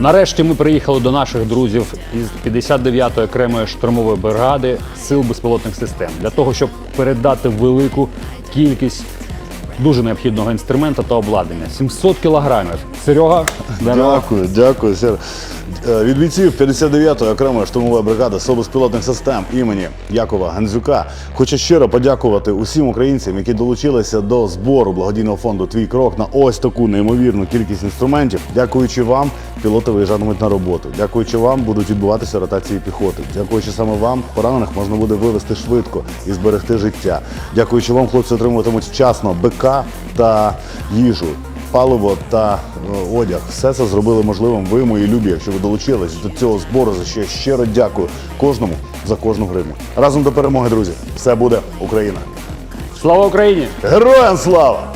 Нарешті ми приїхали до наших друзів із 59-ї окремої штурмової бригади сил безпілотних систем для того, щоб передати велику кількість дуже необхідного інструмента та обладнання 700 кілограмів. Серега, здорово. Дякую, дякую, сер. Е, Від бійців 59-ї окремої штурмової бригади Сил безпілотних систем імені Якова Гандзюка хочу щиро подякувати усім українцям, які долучилися до збору благодійного фонду Твій крок на ось таку неймовірну кількість інструментів. Дякуючи вам, пілоти виїжджатимуть на роботу. Дякуючи вам, будуть відбуватися ротації піхоти. Дякуючи саме вам, поранених можна буде вивезти швидко і зберегти життя. Дякуючи вам, хлопці отримуватимуть вчасно БК та їжу паливо та е, одяг. Все це зробили можливим ви, мої любі, якщо ви долучились до цього збору, за що я щиро дякую кожному за кожну гривню. Разом до перемоги, друзі! Все буде Україна! Слава Україні! Героям слава!